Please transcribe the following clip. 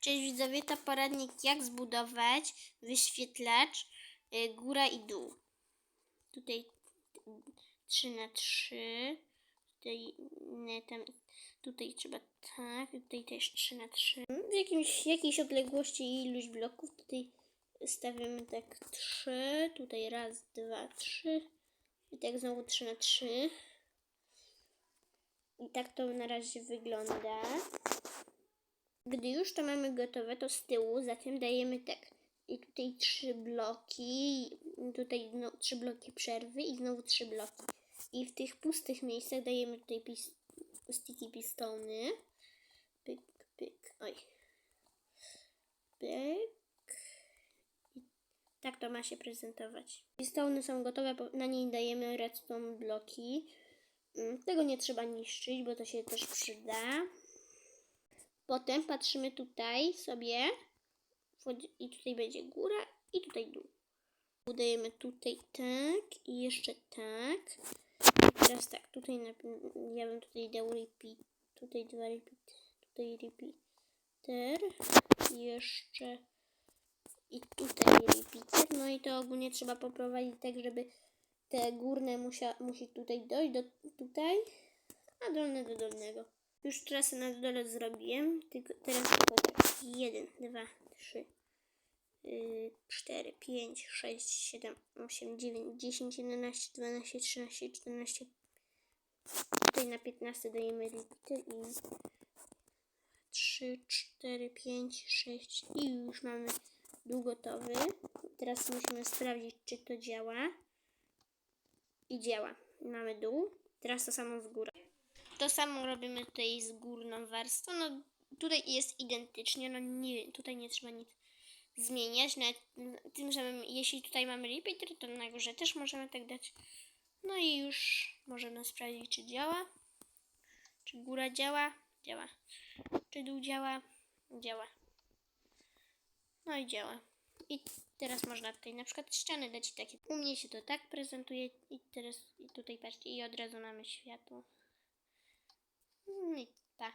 Cześć widzowie, to poradnik jak zbudować wyświetlacz y, góra i dół. Tutaj 3 na 3 tutaj, nie, tam, tutaj trzeba tak, tutaj też 3 na 3 W jakimś, jakiejś odległości iluś bloków tutaj stawiamy tak 3, tutaj raz, dwa, trzy i tak znowu 3 na 3 i tak to na razie wygląda. Gdy już to mamy gotowe, to z tyłu zatem dajemy tak. I tutaj trzy bloki, tutaj no, trzy bloki przerwy i znowu trzy bloki. I w tych pustych miejscach dajemy tutaj pis sticky pistony. Pyk, pyk, oj. Pyk. I tak to ma się prezentować. Pistony są gotowe, na niej dajemy redstone bloki. Mm, Tego nie trzeba niszczyć, bo to się też przyda. Potem patrzymy tutaj sobie i tutaj będzie góra i tutaj dół. Udajemy tutaj tak i jeszcze tak. I teraz tak, tutaj ja bym tutaj dał repeat, tutaj dwa repeat, tutaj repeater jeszcze i tutaj repeater. No i to ogólnie trzeba poprowadzić tak, żeby te górne musia, musi tutaj dojść do tutaj, a dolne do dolnego. Już trasę na dole zrobiłem, tylko teraz tylko tak. 1, 2, 3, 4, 5, 6, 7, 8, 9, 10, 11, 12, 13, 14. Tutaj na 15 dajemy repeater i 3, 4, 5, 6 i już mamy dół gotowy. Teraz musimy sprawdzić, czy to działa. I działa. Mamy dół. Teraz to samo z góry. To samo robimy tutaj z górną warstwą. No tutaj jest identycznie, no nie, tutaj nie trzeba nic zmieniać. Nawet tym, mamy- jeśli tutaj mamy repeater, to na górze też możemy tak dać. No i już możemy sprawdzić, czy działa. Czy góra działa? Działa. Czy dół działa? Działa. No i działa. I teraz można tutaj na przykład ściany dać takie. U mnie się to tak prezentuje i teraz i tutaj patrzcie i od razu mamy światło. 嗯，对